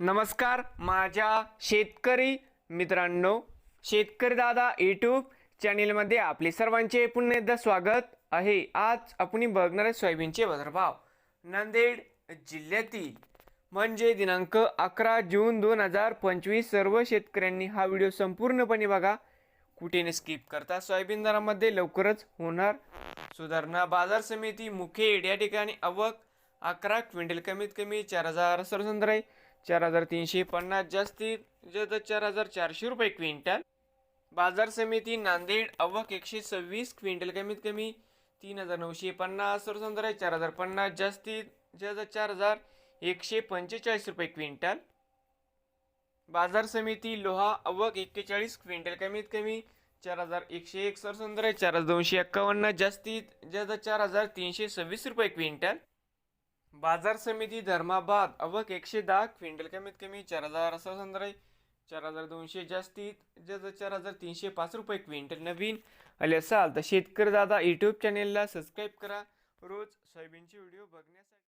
नमस्कार माझ्या शेतकरी मित्रांनो शेतकरी दादा यूट्यूब चॅनेलमध्ये आपले सर्वांचे पुन्हा एकदा स्वागत आहे. आज आपण बघणार आहे सोयाबीनचे बाजारभाव. नांदेड जिल्ह्यातील म्हणजे दिनांक अकरा जून दोन हजार पंचवीस सर्व शेतकऱ्यांनी हा व्हिडिओ संपूर्णपणे बघा. कुठे न स्किप करता सोयाबीन दरामध्ये लवकरच होणार सुधारणा. बाजार समिती मुखेड या ठिकाणी आवक अकरा क्विंटल कमीत कमी चार हजार सरसंद्र आहे चार हजार तीनशे पन्नास जास्तीत जास्त चार हजार चारशे रुपये क्विंटल. बाजार समिती नांदेड अवक एकशे सव्वीस क्विंटल कमीत कमी तीन हजार नऊशे पन्नास सरसंद्र आहे चार हजार पन्नास जास्तीत जास्त चार हजार एकशे पंचेचाळीस रुपये क्विंटल. बाजार समिती लोहा अवक एक्केचाळीस क्विंटल कमीत कमी चार हजार एकशे एक सरसंदर चार हजार दोनशे एक्कावन्न जास्तीत जास्त चार हजार तीनशे सव्वीस रुपये क्विंटल. बाजार समिती धर्माबाद अवक एकशे दहा क्विंटल कमीत कमी चार हजार सरसंद्र चार हजार दोनशे जास्तीत जर चार हजार तीनशे पाच रुपये क्विंटल नवीन आले असाल तर शेतकरी दादा यूट्यूब चॅनेलला सबस्क्राईब करा. रोज सोयाबीनचे व्हिडिओ बघण्यासाठी